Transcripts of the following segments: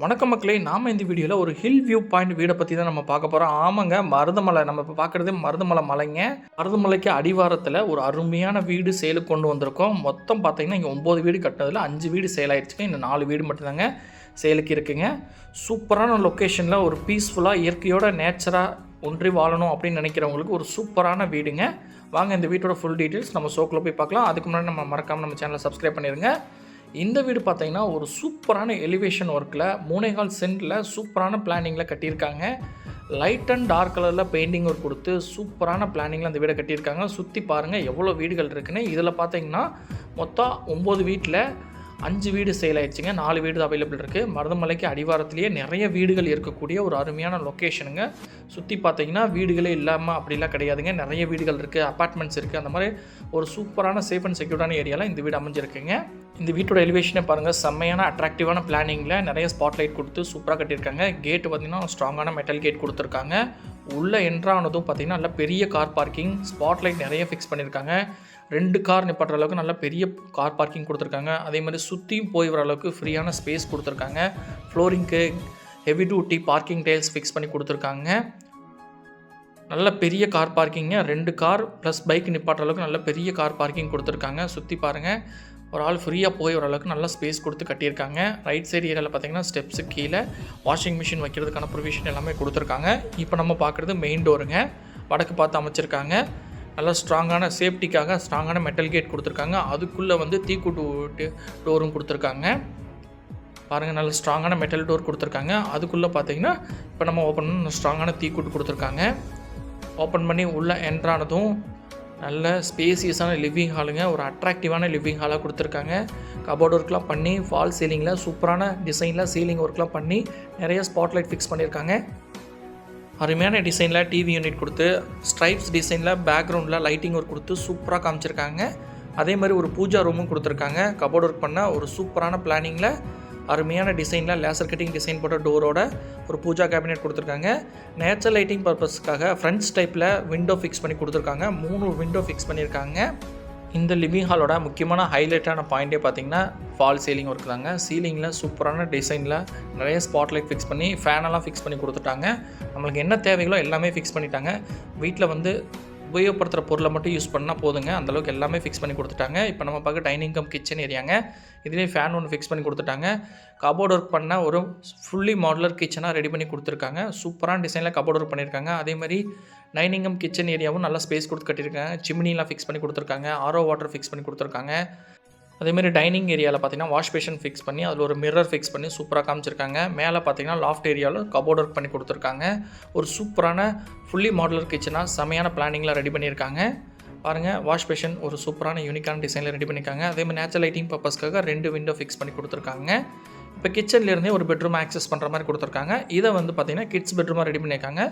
வணக்கம் மக்களே நாம் இந்த வீடியோவில் ஒரு ஹில் வியூ பாயிண்ட் வீடை பற்றி தான் நம்ம பார்க்க போகிறோம் ஆமாங்க மருதமலை. நம்ம இப்போ பார்க்குறது மருதமலை மலைங்க. மருதமலைக்கு அடிவாரத்தில் ஒரு அருமையான வீடு சேலுக்கு கொண்டு வந்திருக்கோம். மொத்தம் பார்த்தீங்கன்னா இங்கே ஒம்பது வீடு கட்டினதில் அஞ்சு வீடு சேல் ஆயிடுச்சுங்க இன்னும் நாலு வீடு மட்டும்தாங்க சேலுக்கு இருக்குங்க. சூப்பரான லொக்கேஷனில் ஒரு பீஸ்ஃபுல்லாக இயற்கையோட நேச்சராக ஒன்றி வாழணும் அப்படின்னு நினைக்கிறவங்களுக்கு ஒரு சூப்பரான வீடுங்க. வாங்க இந்த வீட்டோட ஃபுல் டீட்டெயில்ஸ் நம்ம ஷோக்கில் போய் பார்க்கலாம். அதுக்கு முன்னாடி நம்ம மறக்காமல் நம்ம சேனலை சப்ஸ்கிரைப் பண்ணிடுங்க இந்த வீடு பார்த்தீங்கன்னா ஒரு சூப்பரான எலிவேஷன் ஒர்க்கில் மூணேகால் சென்டில் சூப்பரான பிளானிங்கில் கட்டியிருக்காங்க. லைட் அண்ட் டார்க் கலரில் பெயிண்டிங் ஒர்க் கொடுத்து சூப்பரான பிளானிங்கில் அந்த வீடை கட்டியிருக்காங்க. சுற்றி பாருங்கள் எவ்வளோ வீடுகள் இருக்குன்னு. இதில் பார்த்தீங்கன்னா மொத்தம் ஒம்பது வீட்டில் அஞ்சு வீடு சேல் ஆயிடுச்சுங்க. நாலு வீடு அவைலபிள் இருக்குது மருதமலைக்கு அடிவாரத்திலேயே நிறைய வீடுகள் இருக்கக்கூடிய ஒரு அருமையான லொக்கேஷனுங்க சுற்றி பார்த்தீங்கன்னா வீடுகளே இல்லாமல் அப்படிலாம் கிடையாதுங்க. நிறைய வீடுகள் இருக்குது அப்பார்ட்மெண்ட்ஸ் இருக்குது அந்த மாதிரி ஒரு சூப்பரான சேஃப் அண்ட் செக்யூர்டான ஏரியாவில் இந்த வீடு அமைஞ்சிருக்குங்க. இந்த வீட்டோட எலிவேஷனை பாருங்கள் செம்மையான அட்ராக்டிவான பிளானிங்கில் நிறைய ஸ்பாட்லைட் கொடுத்து சூப்பராக கட்டியிருக்காங்க. கேட்டு பார்த்திங்கன்னா ஸ்ட்ராங்கான மெட்டல் கேட் கொடுத்துருக்காங்க. உள்ளே என்ட்ரானதும் பார்த்திங்கன்னா நல்ல பெரிய கார் பார்க்கிங் ஸ்பாட்லைட் நிறைய ஃபிக்ஸ் பண்ணியிருக்காங்க. ரெண்டு கார் நிப்பாட்டுற அளவுக்கு நல்ல பெரிய கார் பார்க்கிங் கொடுத்துருக்காங்க. அதே மாதிரி சுற்றியும் போய் வர அளவுக்கு ஃப்ரீயான ஸ்பேஸ் கொடுத்துருக்காங்க. ஃப்ளோரிங்க்கு heavy duty parking tiles fix பண்ணி கொடுத்துருக்காங்க. நல்ல பெரிய கார் பார்க்கிங்க ரெண்டு கார் ப்ளஸ் பைக் நிப்பாட்டுற அளவுக்கு நல்ல பெரிய கார் பார்க்கிங் கொடுத்துருக்காங்க. சுற்றி பாருங்கள் ஒரு ஆள் ஃப்ரீயாக போய் வர அளவுக்கு ஸ்பேஸ் கொடுத்து கட்டியிருக்காங்க. ரைட் சைடு ஏரியாவில் பார்த்தீங்கன்னா ஸ்டெப்ஸு கீழே வாஷிங் மிஷின் வைக்கிறதுக்கான ப்ரொவிஷன் எல்லாமே கொடுத்துருக்காங்க. இப்போ நம்ம பார்க்குறது மெயின் டோருங்க வடக்கு பார்த்து அமைச்சிருக்காங்க. நல்லா ஸ்ட்ராங்கான சேஃப்டிக்காக ஸ்ட்ராங்கான மெட்டல் கேட் கொடுத்துருக்காங்க. அதுக்குள்ளே வந்து தீக்கூட்டு டோரும் கொடுத்துருக்காங்க. பாருங்கள் நல்ல ஸ்ட்ராங்கான மெட்டல் டோர் கொடுத்துருக்காங்க. அதுக்குள்ளே பார்த்தீங்கன்னா இப்போ நம்ம ஓப்பன் பண்ண ஸ்ட்ராங்கான தீக்கூட்டு கொடுத்துருக்காங்க. ஓப்பன் பண்ணி உள்ளே என்ட்ரானதும் நல்ல ஸ்பேசியஸான லிவிங் ஹாலுங்க. ஒரு அட்ராக்டிவான லிவிங் ஹாலாக கொடுத்துருக்காங்க. கபோர்ட் ஒர்க்லாம் பண்ணி ஃபால் சீலிங்கில் சூப்பரான டிசைனில் சீலிங் ஒர்க்லாம் பண்ணி நிறைய ஸ்பாட்லைட் ஃபிக்ஸ் பண்ணியிருக்காங்க அருமையான டிசைனில் டிவி யூனிட் கொடுத்து ஸ்ட்ரைப்ஸ் டிசைனில் பேக்ரவுண்டில் லைட்டிங் ஒர்க் கொடுத்து சூப்பராக காமிச்சிருக்காங்க. அதே மாதிரி ஒரு பூஜா ரூமும் கொடுத்துருக்காங்க. கபோர்ட் ஒர்க் பண்ண ஒரு சூப்பரான பிளானிங்கில் அருமையான டிசைனில் லேசர் கட்டிங் டிசைன் போட்ட டோரோட ஒரு பூஜா கேபினெட் கொடுத்துருக்காங்க. நேச்சர் லைட்டிங் பர்பஸ்க்காக ஃப்ரண்ட்ஸ் டைப்பில் விண்டோ ஃபிக்ஸ் பண்ணி கொடுத்துருக்காங்க. மூணு விண்டோ ஃபிக்ஸ் பண்ணியிருக்காங்க. இந்த லிவிங் ஹாலோட முக்கியமான ஹைலைட்டான பாயிண்ட்டே பார்த்தீங்கன்னா ஃபால் சீலிங் ஒர்க் தாங்க. சீலிங்கில் சூப்பரான டிசைனில் நிறைய ஸ்பாட்லைட் ஃபிக்ஸ் பண்ணி ஃபேனெல்லாம் ஃபிக்ஸ் பண்ணி கொடுத்துட்டாங்க. நம்மளுக்கு என்ன தேவைகளோ எல்லாமே ஃபிக்ஸ் பண்ணிட்டாங்க. வீட்டில் வந்து உபயோகப்படுத்துகிற பொருளை மட்டும் யூஸ் பண்ணால் போதுங்க. அந்தளவுக்கு எல்லாமே ஃபிக்ஸ் பண்ணி கொடுத்துட்டாங்க. இப்போ நம்ம பார்க்க டைனிங் கம் கிச்சன் ஏரியாங்க இதுலேயே ஃபேன் ஒன்று ஃபிக்ஸ் பண்ணி கொடுத்துட்டாங்க. கபோர்ட் ஒர்க் பண்ண ஒரு ஃபுல்லி மாடுலர் கிச்சனாக ரெடி பண்ணி கொடுத்துருக்காங்க. சூப்பரான டிசைனில் கபோர்ட் ஒர்க் பண்ணியிருக்காங்க அதே மாதிரி டைனிங் கம் கிச்சன் ஏரியாவும் நல்லா ஸ்பேஸ் கொடுத்து கட்டியிருக்காங்க. சிம்னிலாம் ஃபிக்ஸ் பண்ணி கொடுத்துருக்காங்க. ஆரோ வாட்டர் ஃபிக்ஸ் பண்ணி கொடுத்துருக்காங்க. அதேமாதிரி டைனிங் ஏரியாவில் பார்த்தீங்கன்னா வாஷ் பேஷன் ஃபிக்ஸ் பண்ணி அதில் ஒரு மிரர் ஃபிக்ஸ் பண்ணி சூப்பராக காமிச்சிருக்காங்க. மேலே பார்த்தீங்கன்னா லாஃப்ட் ஏரியாவில் கபோர்ட் ஒர்க் பண்ணி கொடுத்துருக்காங்க. ஒரு சூப்பரான ஃபுல்லி மாடலர் கிச்சனாக செமையான பிளானிங்கில் ரெடி பண்ணியிருக்காங்க. பாருங்கள் வாஷ் பேஷன் ஒரு சூப்பரான யூனிக்கான டிசைனில் ரெடி பண்ணியிருக்காங்க. அதே மாதிரி நேச்சுரல் லைட்டிங் பர்பஸ்க்காக ரெண்டு விண்டோ ஃபிக்ஸ் பண்ணி கொடுத்துருக்காங்க. இப்போ கிச்சன்லேருந்தே ஒரு பெட்ரூம் ஆக்சஸ் பண்ணுற மாதிரி கொடுத்துருக்காங்க. இதை வந்து பார்த்தீங்கன்னா கிட்ஸ் பெட்ரூமாக ரெடி பண்ணியிருக்காங்க.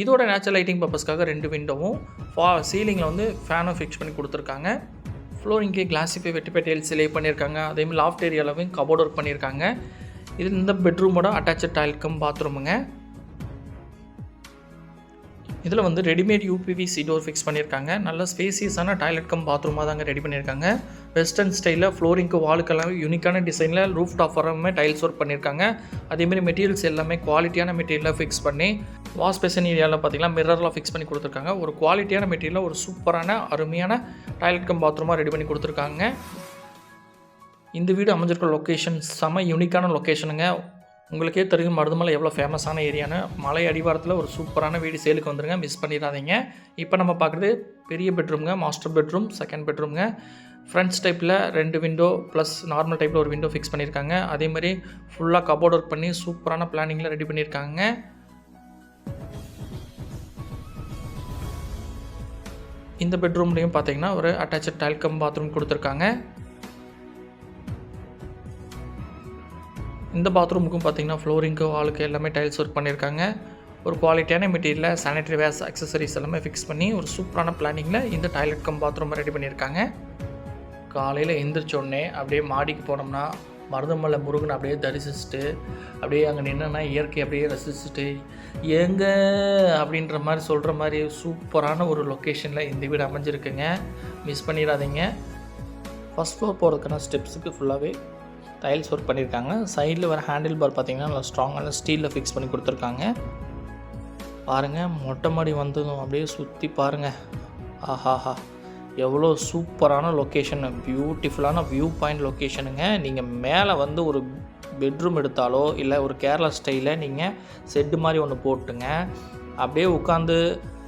இதோட நேச்சுரல் லைட்டிங் பர்பஸ்க்காக ரெண்டு விண்டோவும் ஃபா சீலிங்கில் வந்து ஃபேனும் ஃபிக்ஸ் பண்ணி கொடுத்துருக்காங்க. ஃப்ளோரிங்கே கிளாஸிஃபை வெட்டிப்பை டைல்ஸ் லே பண்ணியிருக்காங்க அதேமாதிரி லாஃப்ட் ஏரியாவிலையும் கபோர்ட் ஒர்க் பண்ணியிருக்காங்க இது இந்த பெட்ரூமோட அட்டாச்சு டைல் பாத்ரூமுங்க இதில் வந்து ரெடிமேட் யூபிவிசி டோர் ஃபிக்ஸ் பண்ணியிருக்காங்க நல்ல ஸ்பேசியஸான டாய்லெட் கம் பாத்ரூமாக தாங்க ரெடி பண்ணியிருக்காங்க வெஸ்டர்ன் ஸ்டைலில் ஃப்ளோரிங்க்கு வாலுக்கெல்லாம் யூனிக்கான டிசைனில் ரூஃப் டாப் வரமே டைல்ஸ் ஒர்க் பண்ணியிருக்காங்க அதேமாரி மெட்டீரியல்ஸ் எல்லாமே குவாலிட்டியான மெட்டீரியலாக ஃபிக்ஸ் பண்ணி வாஷ் பேசன் ஏரியாவில் பார்த்தீங்கன்னா மிரர்லாம் ஃபிக்ஸ் பண்ணி கொடுத்துருக்காங்க. ஒரு குவாலிட்டியான மெட்டீரியலில் ஒரு சூப்பரான அருமையான டாய்லெட் கம் பாத்ரூமாக ரெடி பண்ணி கொடுத்துருக்காங்க. இந்த வீடு அமைஞ்சிருக்க லொக்கேஷன் செம யூனிக்கான லொக்கேஷனுங்க உங்களுக்கே தெரியும் மருதமலை எவ்வளோ ஃபேமஸான ஏரியான்னு. மலை அடிவாரத்தில் ஒரு சூப்பரான வீடு சேலுக்கு வந்துருங்க மிஸ் பண்ணிடாதீங்க. இப்போ நம்ம பார்க்குறது பெரிய பெட்ரூம்ங்க மாஸ்டர் பெட்ரூம் செகண்ட் பெட்ரூம்ங்க ஃப்ரண்ட்ஸ் டைப்பில் ரெண்டு விண்டோ ப்ளஸ் நார்மல் டைப்பில் ஒரு விண்டோ ஃபிக்ஸ் பண்ணியிருக்காங்க அதேமாதிரி ஃபுல்லாக கபோர்ட் ஒர்க் பண்ணி சூப்பரான பிளானிங்கில் ரெடி பண்ணியிருக்காங்க இந்த பெட்ரூம்லேயும் பார்த்தீங்கன்னா ஒரு அட்டாச்சு டைல்கம் பாத்ரூம் கொடுத்துருக்காங்க. இந்த பாத்ரூமுக்கும் பார்த்தீங்கன்னா ஃப்ளோரிங்க்கு ஹாலுக்கு எல்லாமே டைல்ஸ் ஒர்க் பண்ணியிருக்காங்க ஒரு குவாலிட்டியான மெட்டீரியலில் சானிடரி வேஸ் அக்சசரிஸ் எல்லாமே ஃபிக்ஸ் பண்ணி ஒரு சூப்பரான பிளானிங்கில் இந்த டாய்லெட் கம் பாத்ரூம் ரெடி பண்ணியிருக்காங்க காலையில் எந்திரிச்சோடனே அப்படியே மாடிக்கு போனோம்னா மருதமலை முருகனை அப்படியே தரிசிச்சுட்டு அப்படியே அங்கே நின்றுனா இயற்கை அப்படியே ரசிச்சுட்டு எங்க அப்படின்ற மாதிரி சொல்கிற மாதிரி சூப்பரான ஒரு லொக்கேஷனில் இந்த வீடு அமைஞ்சிருக்குங்க. மிஸ் பண்ணிடாதீங்க. ஃபஸ்ட் ஃப்ளோர் போகிறதுக்கான ஸ்டெப்ஸுக்கு ஃபுல்லாகவே டைல்ஸ் ஒர்க் பண்ணியிருக்காங்க சைடில் வர ஹேண்டில் பார் பார்த்தீங்கன்னா நல்லா ஸ்ட்ராங்கான ஸ்டீலில் ஃபிக்ஸ் பண்ணி கொடுத்துருக்காங்க. பாருங்கள் மொட்டை மாடி வந்ததும் அப்படியே சுற்றி பாருங்கள் ஆஹாஹா. எவ்வளோ சூப்பரான லொக்கேஷன் பியூட்டிஃபுல்லான வியூ பாயிண்ட் லொக்கேஷனுங்க நீங்கள் மேலே வந்து ஒரு பெட்ரூம் எடுத்தாலோ இல்லை ஒரு கேரளா ஸ்டைலில் நீங்கள் செட்டு மாதிரி ஒன்று போட்டுங்க. அப்படியே உட்காந்து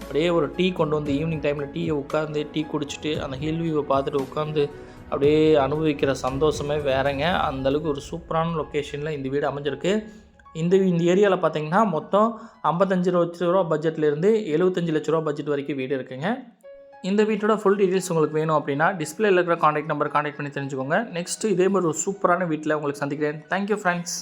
அப்படியே ஒரு டீ கொண்டு வந்து ஈவினிங் டைமில் டீயை உட்காந்து டீ குடிச்சிட்டு அந்த ஹில் வியூவை பார்த்துட்டு உட்காந்து அப்படியே அனுபவிக்கிற சந்தோஷமே வேறங்க. அந்தளவுக்கு ஒரு சூப்பரான லொக்கேஷனில் இந்த வீடு அமைஞ்சிருக்கு. இந்த இந்த ஏரியாவில் பார்த்தீங்கன்னா மொத்தம் ஐம்பத்தஞ்சு லட்ச ரூபா பட்ஜெட்லேருந்து எழுபத்தஞ்சு லட்ச ரூபா பட்ஜெட் வரைக்கும் வீடு இருக்குங்க. இந்த வீட்டோட ஃபுல் டீட்டெயில்ஸ் உங்களுக்கு வேணும் அப்படின்னா டிஸ்பிளேல இருக்கிற காண்டாக்ட் நம்பர் காண்டாக்ட் பண்ணி தெரிஞ்சுக்கோங்க. நெக்ஸ்ட்டு இதே மாதிரி ஒரு சூப்பரான வீட்டில் உங்களுக்கு சந்திக்கிறேன். Thank you friends